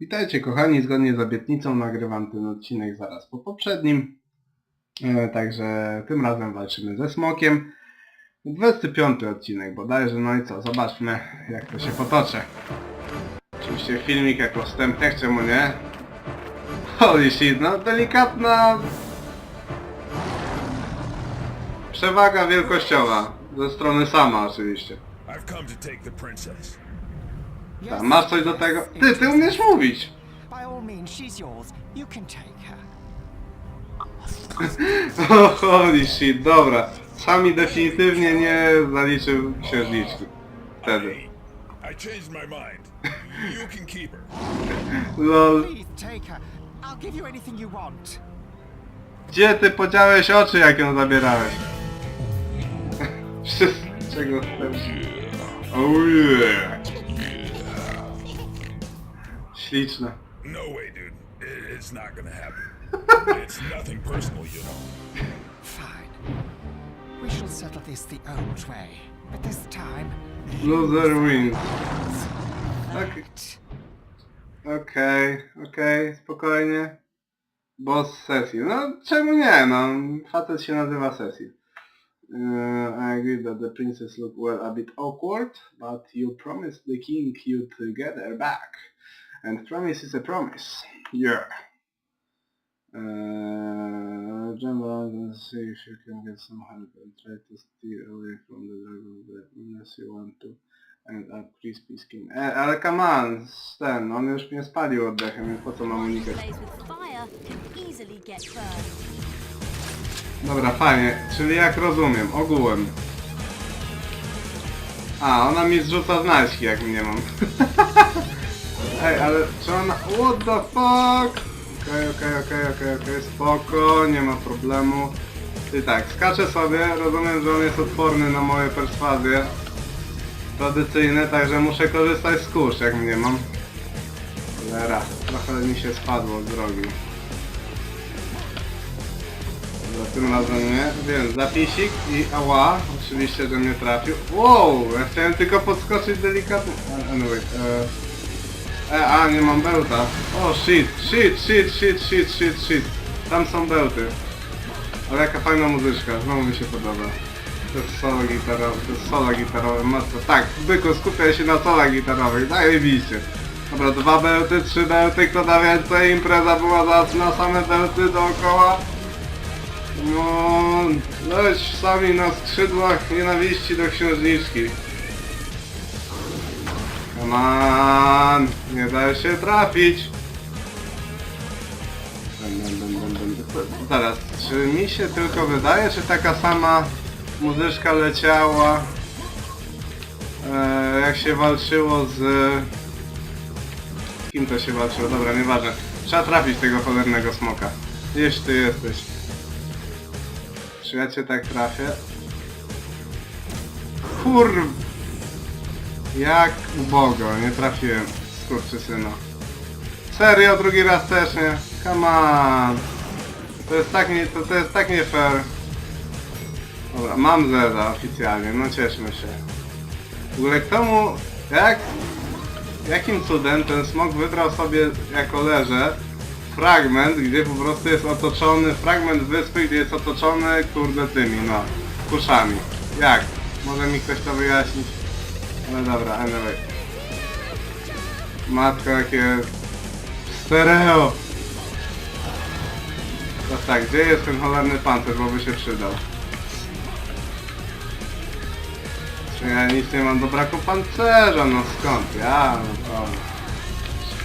Witajcie kochani, zgodnie z obietnicą nagrywam ten odcinek zaraz po poprzednim. E, także tym razem walczymy ze smokiem. 25 odcinek bodajże, no i co, zobaczmy jak to się potoczy. Oczywiście filmik jako wstępny, czemu nie? Holy shit, no delikatna przewaga wielkościowa. Ze strony sama oczywiście. I've come to take the princess. Ta, masz coś do tego? Ty, ty umiesz mówić! By all means, she's yours. You can take her. O, holy shit, dobra. Sami definitywnie nie zaliczył księżniczki. Wtedy. I changed my mind. You can keep her. Lol. Please take her. I'll give you anything you want. Gdzie ty podziałeś oczy, jak ją zabierałeś? Czego chcesz? Oh yeah. Śliczne. No way, dude. It's not gonna happen. it's nothing personal, you know. Fine. We shall settle this the old way. But this time... Loser wins. Okay. That. Okej, okej, spokojnie. Boss sesji. No czemu nie, no. Facet się nazywa sesji. Uh, I agree that the princess look well a bit awkward, but you promised the king you'd get her back. And promise is a promise. Yeah. Uh, General, let's see if you can get some help and try to steer away from the dragon unless you want to and a crispy skin. E, ale come on, ten, on już mnie spalił oddechem, więc po co mam unikać? Dobra, fajnie, czyli jak rozumiem, ogółem. A, ona mi zrzuca znaczki, jak mnie mam. Ej, ale czy. What the fuck? Okej, okej, okej, okej, okej, spoko, nie ma problemu. I tak, skaczę sobie, rozumiem, że on jest odporny na moje perswazje. Tradycyjne, także muszę korzystać z kurz, jak mnie mam. Cholera, trochę mi się spadło z drogi. Dobra, tym razem nie, więc zapisik i ała, oczywiście, że mnie trafił. Wow, ja chciałem tylko podskoczyć delikatnie. Anyway, e, e, a nie mam bełta. O shit, shit, shit, shit, shit, shit, shit. Tam są bełty. Ale jaka fajna muzyczka, znowu mi się podoba. To jest solo gitarowe, to jest solo gitarowe. Tak, byku, skupiaj się na solach gitarowych, zajebiście. Dobra, dwa bełty, trzy bełty, kto da więcej, impreza była zacna, same bełty dookoła. No, leć sami na skrzydłach nienawiści do księżniczki. On, nie da się trafić. Zaraz, czy mi się tylko wydaje, czy taka sama muzyczka leciała e, jak się walczyło z... Kim to się walczyło? Dobra, nieważne. Trzeba trafić tego cholernego smoka. Gdzieś ty jesteś. Czy ja cię tak trafię? Kur... Jak ubogo, nie trafiłem, skurczysyna. Serio, drugi raz też nie? Come on. To jest tak nie, to, to jest tak nie fair. Dobra, mam zera oficjalnie, no cieszmy się. W ogóle mu... Jak... Jakim cudem ten smok wybrał sobie jako leże fragment, gdzie po prostu jest otoczony, fragment wyspy, gdzie jest otoczony, kurde, tymi, no, kuszami. Jak? Może mi ktoś to wyjaśnić? Ale dobra, anyway. Matko, jakie... Stereo! To tak, gdzie jest ten cholerny pancerz, bo by się przydał? Czy ja nic nie mam do braku pancerza, no skąd? Ja, no to...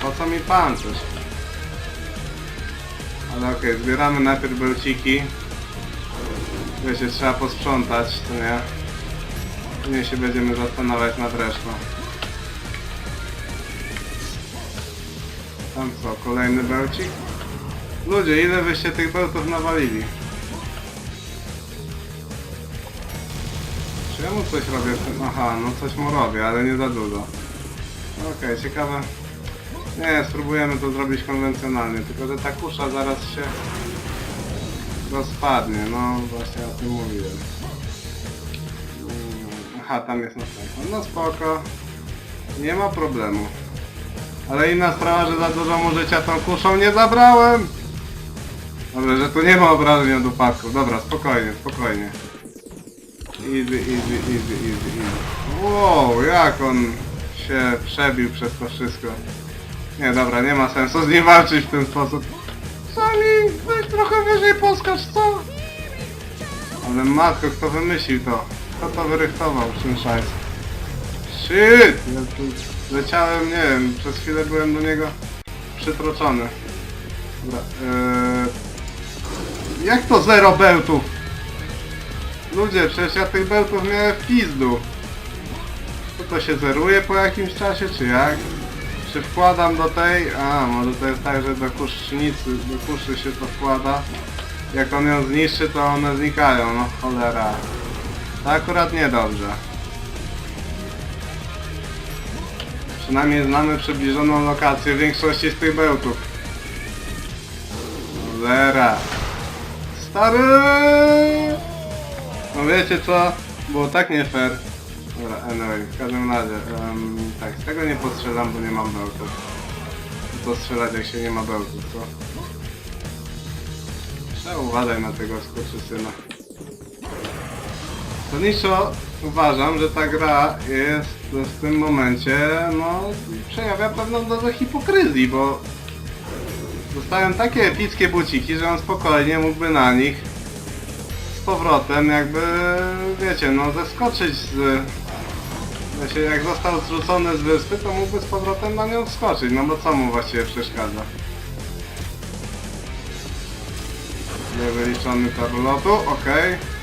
Po co mi pancerz? Ale okej, zbieramy najpierw bełciki. Wiecie, trzeba posprzątać, to nie? Później się będziemy zastanawiać nad resztą. Tam co, kolejny bełcik? Ludzie, ile wyście tych bełtów nawalili? Czy ja mu coś robię? Aha, no coś mu robię, ale nie za dużo. Okej, ciekawe. Nie, spróbujemy to zrobić konwencjonalnie, tylko że ta kusza zaraz się rozpadnie, no właśnie o tym mówiłem. Aha, tam jest następna. No spoko. Nie ma problemu. Ale inna sprawa, że za dużo mu życia tą kuszą nie zabrałem. Dobra, że tu nie ma obrażeń od upadków. Dobra, spokojnie, spokojnie. Easy, easy, easy, easy, easy. Wow, jak on się przebił przez to wszystko. Nie, dobra, nie ma sensu z nim walczyć w ten sposób. Sami, weź trochę wyżej poskacz, co? Ale matko, kto wymyślił to? Kto to wyrychtował, szynszajs? Shit! Ja tu leciałem, nie wiem, przez chwilę byłem do niego przytroczony. Dobra, eee... Jak to zero bełtów? Ludzie, przecież ja tych bełtów miałem w pizdu. To to się zeruje po jakimś czasie, czy jak? Czy wkładam do tej... A, może to jest tak, że do kusznicy, do kuszy się to wkłada. Jak on ją zniszczy, to one znikają, no cholera. To akurat niedobrze. Przynajmniej znamy przybliżoną lokację większości z tych bełtów. Cholera. Stary! No wiecie co? Było tak nie fair. Dobra, anyway, w każdym razie, em, tak, z tego nie postrzelam, bo nie mam bełtów. To strzelać jak się nie ma bełtów, co? Trzeba uważać na tego skurczysyna. Zasadniczo uważam, że ta gra jest w tym momencie, no, przejawia pewną dozę hipokryzji, bo dostałem takie epickie buciki, że on spokojnie mógłby na nich z powrotem jakby, wiecie, no zeskoczyć z... Wiecie, jak został zrzucony z wyspy, to mógłby z powrotem na nią wskoczyć, no bo co mu właściwie przeszkadza? Niewyliczony tor lotu, okej.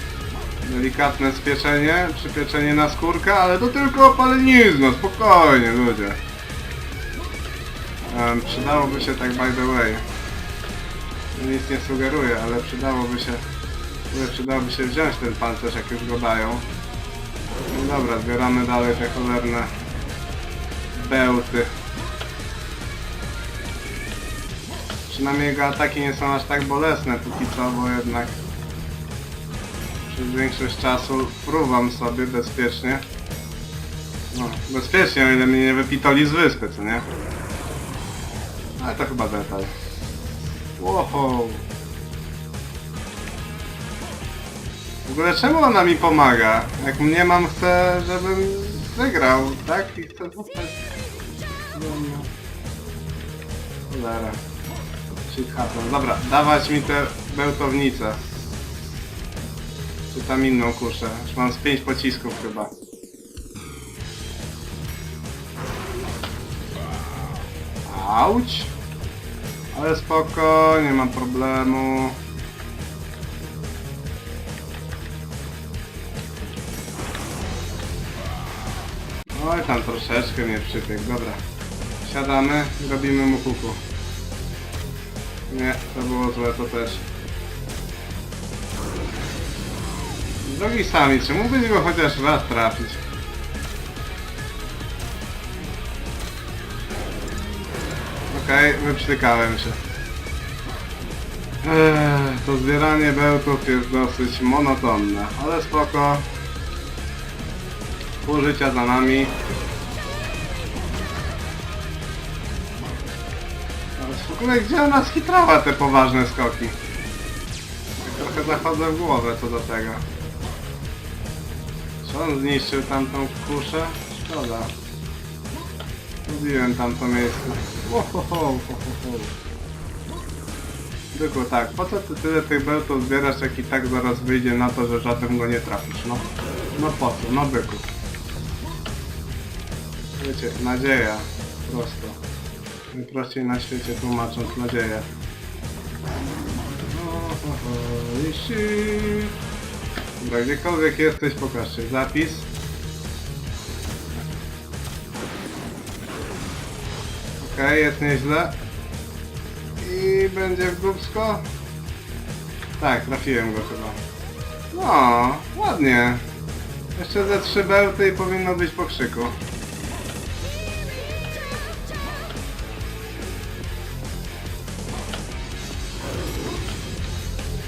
Delikatne spieczenie, przypieczenie na skórkę, ale to tylko opalenizno, spokojnie ludzie. Em, przydałoby się tak by the way. Nic nie sugeruję, ale przydałoby się... Przydałoby się wziąć ten pancerz, jak już go dają. No dobra, zbieramy dalej te cholerne bełty. Przynajmniej jego ataki nie są aż tak bolesne póki co, bo jednak przez większość czasu fruwam sobie bezpiecznie. No, bezpiecznie, o ile mnie nie wypitoli z wyspy, co nie? Ale to chyba detal. Wow. W ogóle czemu ona mi pomaga? Jak mnie mam chce, żebym wygrał, tak? I chcę zostać... Cholera. Shit happen. Dobra, dawać mi te bełtownice. Czy tam inną kuszę. Już mam z pięć pocisków chyba. Auć! Ale spoko, nie problemu. Oj, tam troszeczkę mnie przypiekł, dobra. Siadamy, robimy mu kuku. Nie, to było złe, to też. Drogi sami, czy mógłbyś go chociaż raz trafić? Okej, wyprztykałem się. Ech, to zbieranie bełtów jest dosyć monotonne, ale spoko. Pół życia za nami. W ogóle gdzie ona skitrała te poważne skoki? Tak trochę zachodzę w głowę co do tego. On zniszczył tamtą kuszę? Szkoda. Lubiłem tamto miejsce. Ohoho. Tylko tak, po co ty tyle tych bełtów zbierasz, jak i tak zaraz wyjdzie na to, że żaden go nie trafisz, no? No po co, no byku. Wiecie, nadzieja. Prosto. Najprościej na świecie tłumacząc nadzieję. Ohoho, i shit. Dobra, gdziekolwiek jesteś, pokażcie zapis. Okej, jest nieźle. I będzie w dubsko? Tak, trafiłem go chyba. No, ładnie. Jeszcze ze trzy bełty i powinno być po krzyku.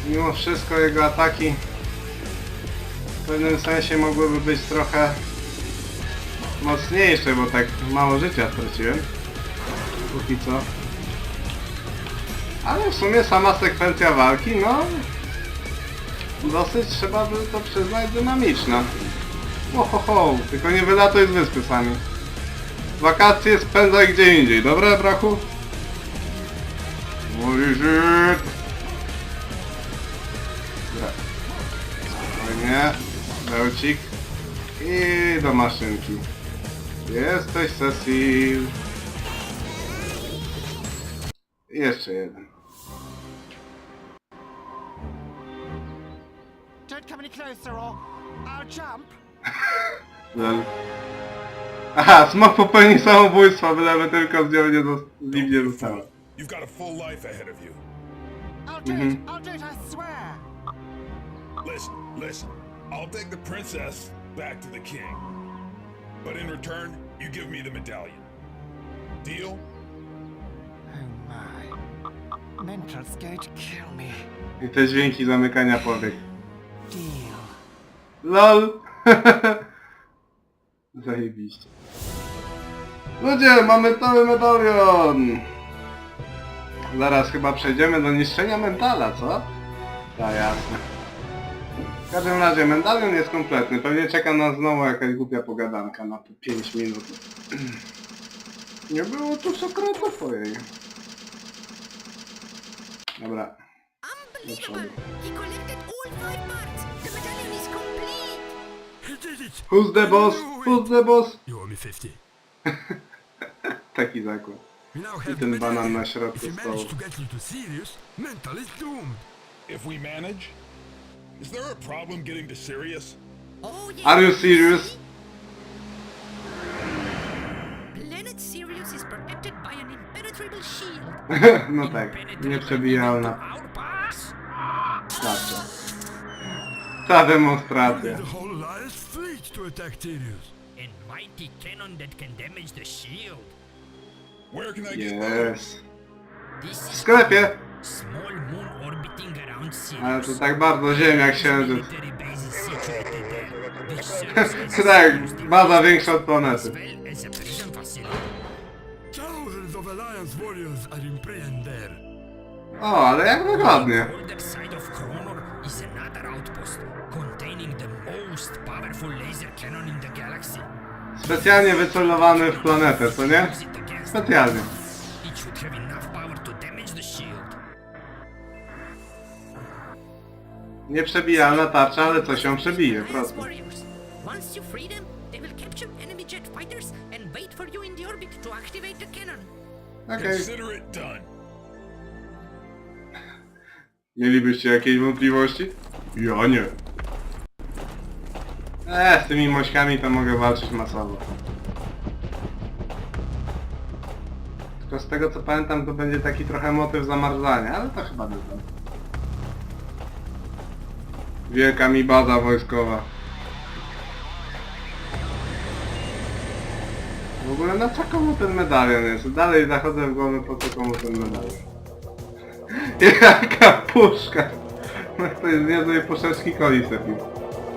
Mimo wszystko jego ataki w pewnym sensie mogłyby być trochę mocniejsze, bo tak mało życia straciłem. póki co. Ale w sumie sama sekwencja walki, no... Dosyć trzeba by to przyznać dynamiczna. Ohoho, tylko nie wylatuj z wyspy sami. Wakacje spędzaj gdzie indziej, dobra brachu? Mój! Dobra. Spokojnie. Bełcik. I do maszynki. Jesteś Cecil. I jeszcze jeden. Don't come any closer or I'll jump. Lol. Aha, smok popełni samobójstwo, byleby tylko z nią nie dos- z nim nie zostało. You've got a full life ahead of you. I'll do it. I'll do it, I swear. Listen, listen. I'll take the princess back to the king. But in return, you give me the medallion. Deal? Oh my. Mental's going to kill me. I te dźwięki zamykania powiek. Deal. LOL! Zajebiście. Ludzie, mamy cały medalion! Zaraz chyba przejdziemy do niszczenia mentala, co? Tak, jasne. W każdym razie, medalion jest kompletny. Pewnie czeka nas znowu jakaś głupia pogadanka na te 5 minut. Nie było tu sekretów ojej. Dobra. Who's the boss? Who's the boss? You owe me 50. Taki zakład. I ten banan na środku stołu. If we manage? Is there a problem getting to Sirius? Oh yes! Are you serious? Planet Sirius is protected by an impenetrable shield. No tak, nieprzebijalna Our pass! tarcza. Ta We demonstracja. need the whole Alliance fleet to attack Sirius. And mighty cannon that can damage the shield. Where can I get one? Yes. This W is sklepie! Ale to tak bardzo ziemia księżyc. Tak, baza większa od planety. O, ale jak wygodnie. Specjalnie wycelowany w planetę, co nie? Specjalnie. Nieprzebijalna tarcza, ale coś ją przebije, warriors. Once you free them, they will capture enemy jet fighters and wait for you in the orbit to activate the cannon. Okej. Consider it done. Mielibyście jakieś wątpliwości? Ja nie. Eee, z tymi mośkami to mogę walczyć masowo. Tylko z tego co pamiętam to będzie taki trochę motyw zamarzania, ale to chyba nie znam. Wielka mi baza wojskowa. W ogóle na co komu ten medalion jest? Dalej zachodzę w głowę po co komu ten medalion. Jaka puszka! No to jest niezłej puszeczki coli sobie.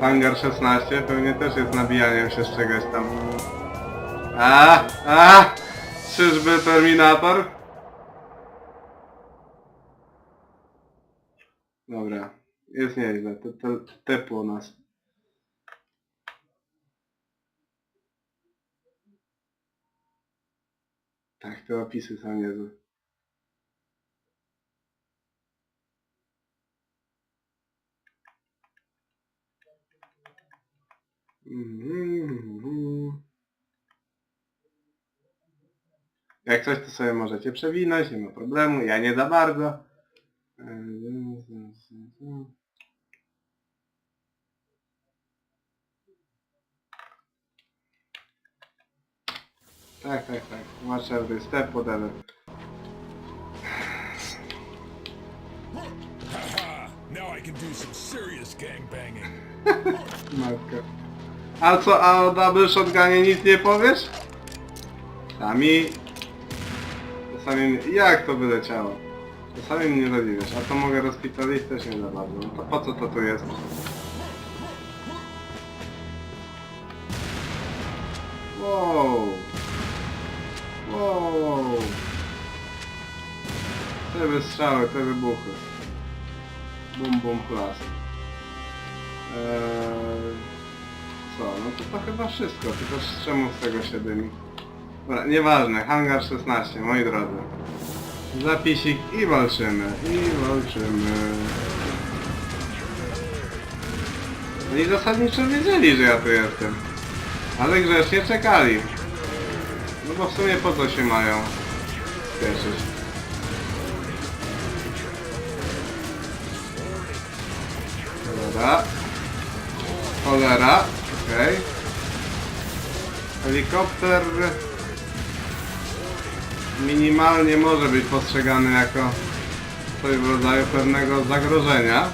Hangar 16 pewnie też jest nabijaniem się z czegoś tam. A, a! Czyżby Terminator? Dobra, jest nieźle, to, to tepło nas. Tak, te opisy są niezłe. Mhm. Jak coś, to sobie możecie przewinąć, nie ma problemu, ja nie za bardzo. Tak, tak, tak. Watch every step, whatever. Now I can do some serious gangbanging. Matka. A co, a o double shotgunie nic nie powiesz? Sami... Czasami... Jak to wyleciało? Czasami mnie zadziwiasz, a to mogę rozpitalić też nie za bardzo. No to po co to tu jest? Wystrzały, te wybuchy. Bum bum plus. Eee, co? No to to chyba wszystko, tylko z czemu z tego się dymi? Dobra, nieważne, hangar 16, moi drodzy. Zapisik i walczymy, i walczymy. Oni zasadniczo wiedzieli, że ja tu jestem. Ale grzecznie czekali. No bo w sumie po co się mają spieszyć? Dobra. Cholera. Okej. Helikopter minimalnie może być postrzegany jako coś w rodzaju pewnego zagrożenia.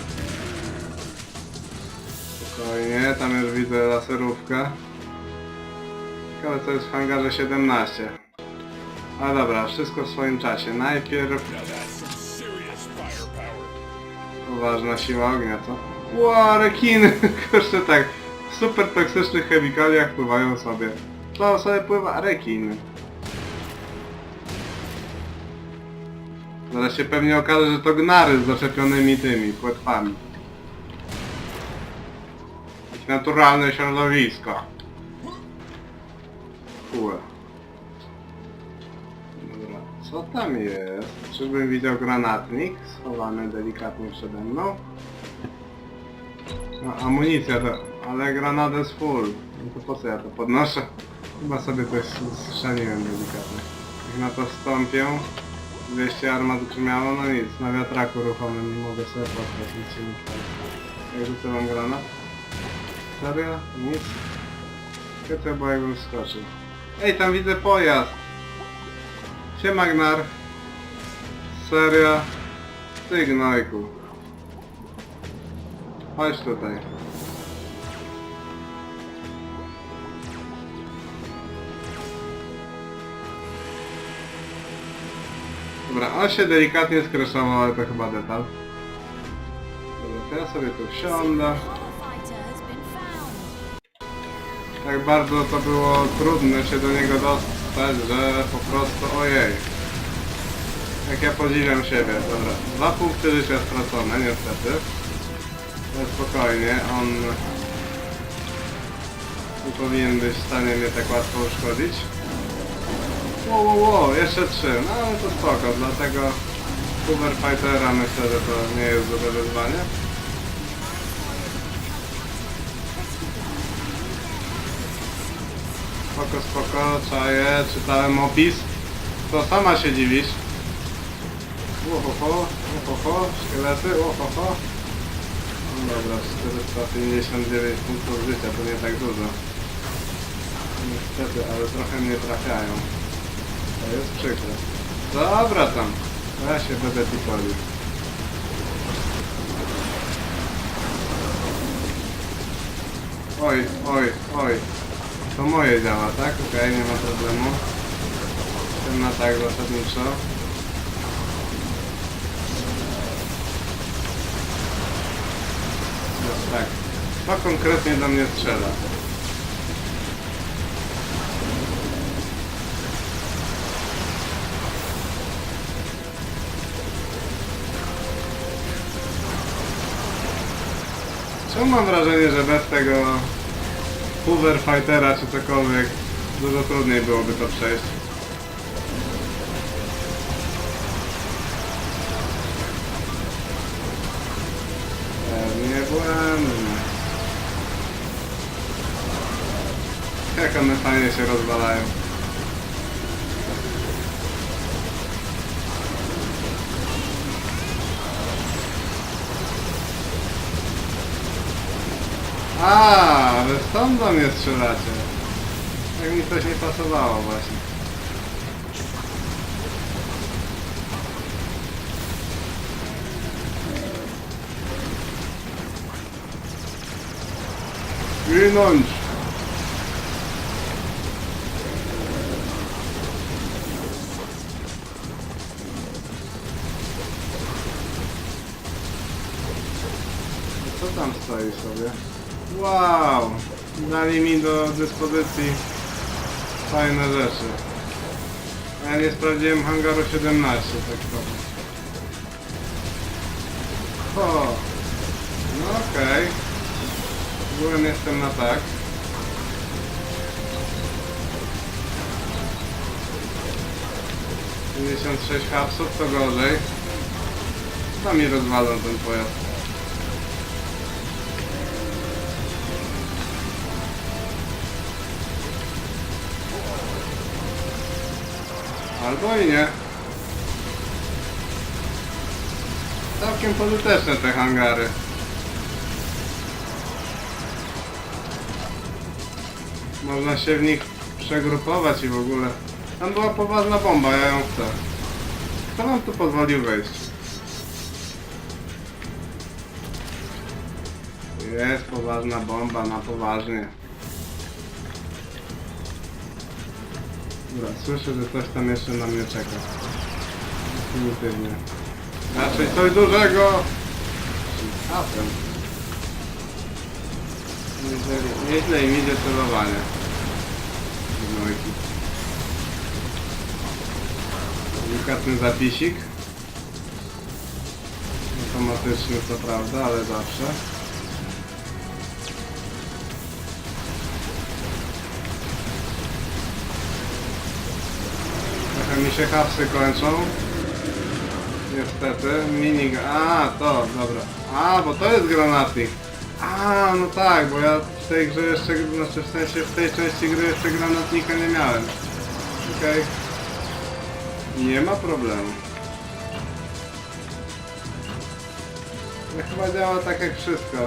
Spokojnie, tam już widzę laserówkę. Ciekawe co jest w hangarze 17. A dobra, wszystko w swoim czasie. Najpierw. Poważna siła ognia, co? Ła, rekiny! Kurczę tak, w super toksycznych chemikaliach pływają sobie. To sobie pływa rekin. Zaraz się pewnie okaże, że to gnary z zaczepionymi tymi płetwami. Ich naturalne środowisko. Kule. Dobra, co tam jest? Czyżbym widział granatnik schowany delikatnie przede mną? No, amunicja to... ale granat jest full. No to po co ja to podnoszę? Chyba sobie coś strzeliłem delikatnie. Jak na to wstąpię, 200 armat miało, no nic, na wiatraku ruchomym mogę sobie potkać, nic się nie stanie. Jak rzucę mam granat? Serio? Nic? Chyba bo jakbym wskoczył. Ej, tam widzę pojazd! Siema Gnar. Serio? Ty gnojku. Chodź tutaj. Dobra, on się delikatnie skraszował, ale to chyba detal. Dobra, to ja sobie tu wsiądę. Tak bardzo to było trudne się do niego dostać, że po prostu ojej. Jak ja podziwiam siebie, dobra. Dwa punkty życia stracone, niestety. Spokojnie, on nie powinien być w stanie mnie tak łatwo uszkodzić. Wow, wow, wow, jeszcze trzy, no ale to spoko, dlatego Uber Fightera myślę, że to nie jest duże wyzwanie. Spoko, spoko, czaję, czytałem opis. To sama się dziwisz. Łohoho, łohoho, szkielety, łohoho. Dobra, 459 punktów życia, to nie tak dużo. Niestety, ale trochę mnie trafiają. To jest przykre. Dobra tam, ja się będę tipolił. Oj, oj, oj. To moje działa, tak? Okej, nie ma problemu. Ten na tak zasadniczo. Tak. To konkretnie do mnie strzela. Czemu mam wrażenie, że bez tego Hoover Fightera czy cokolwiek dużo trudniej byłoby to przejść. Jak one fajnie się rozwalają. A, wy stąd do mnie strzelacie. Tak mi coś nie pasowało właśnie. Ginąć! Sobie? Wow! Dali mi do dyspozycji fajne rzeczy. Ja nie sprawdziłem hangaru 17, tak powiem. Oho. No okej. Byłem jestem na tak. Sześć hapsów, to gorzej. Chyba mi rozwalą ten pojazd. Albo i nie. Całkiem pożyteczne te hangary. Można się w nich przegrupować i w ogóle. Tam była poważna bomba, ja ją chcę. Kto nam tu pozwolił wejść? Jest poważna bomba, na poważnie. Dobra, słyszę, że coś tam jeszcze na mnie czeka. Definitywnie. Raczej coś dużego! Czasem. Nieźle, nieźle im idzie celowanie. Delikatny zapisik. Automatyczny co prawda, ale zawsze. Mi się hapsy kończą. Niestety. Mini... A, to, dobra. A, bo to jest granatnik. A, no tak, bo ja w tej grze jeszcze, znaczy w sensie w tej części gry jeszcze granatnika nie miałem. Okej. Nie ma problemu. No chyba działa tak jak wszystko.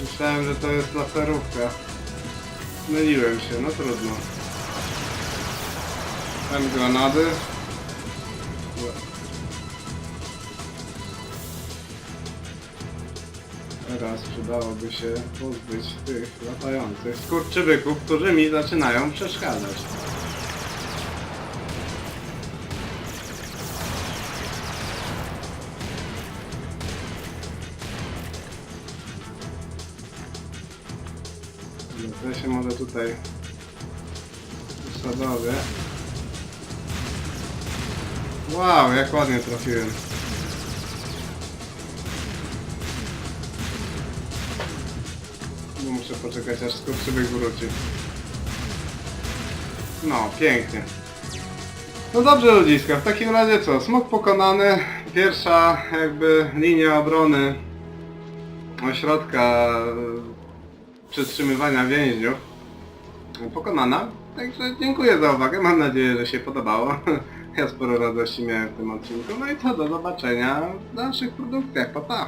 Myślałem, że to jest laserówka. Myliłem się, no trudno. Tam granady. Teraz przydałoby się pozbyć tych latających skurczybyków, którzy mi zaczynają przeszkadzać. Ja się może tutaj usadowię. Wow, jak ładnie trafiłem. Muszę poczekać aż skurczybyk wróci. No, pięknie. No dobrze ludziska, w takim razie co? Smok pokonany. Pierwsza jakby linia obrony ośrodka e, przetrzymywania więźniów pokonana. Także dziękuję za uwagę, mam nadzieję, że się podobało. Ja sporo radości miałem w tym odcinku. No i co, do zobaczenia w dalszych produkcjach. Pa, pa!